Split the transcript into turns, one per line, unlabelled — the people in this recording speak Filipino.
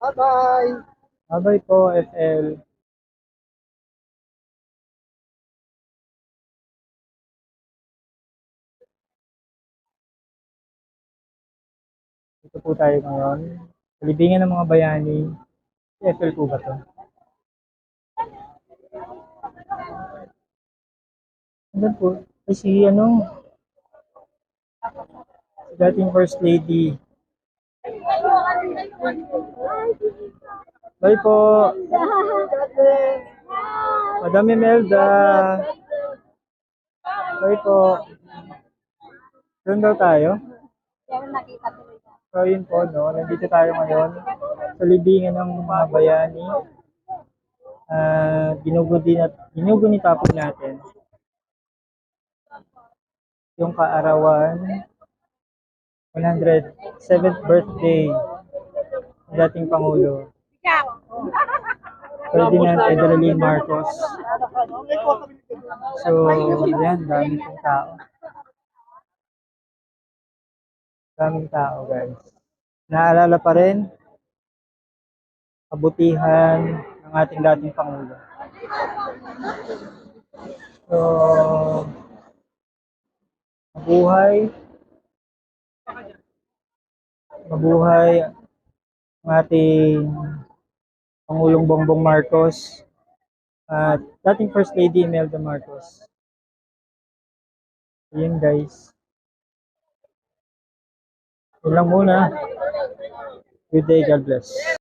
Bye-bye.
Bye-bye po, FL. Dito po tayo ngayon. Libingan ng mga bayani. FL po ba to? Ano po? Ay, si ano? Si dating First Lady. Bye po. Madam Imelda. Bye po. Doon daw tayo? So yun po, no? Nandito tayo ngayon sa libingan ng mga bayani. Ah, ginugudi na, ginugunita po natin yung kaarawan 107th birthday dating Pangulo! Ferdinand Edralin Marcos. So, yan, dami pong tao. Daming tao, guys. Naalala pa rin kabutihan ng ating dating Pangulo. So, mabuhay. Mabuhay ang ating Pangulong Bongbong Marcos at dating First Lady Imelda Marcos. Yun guys. Yun lang muna. Good day, God bless.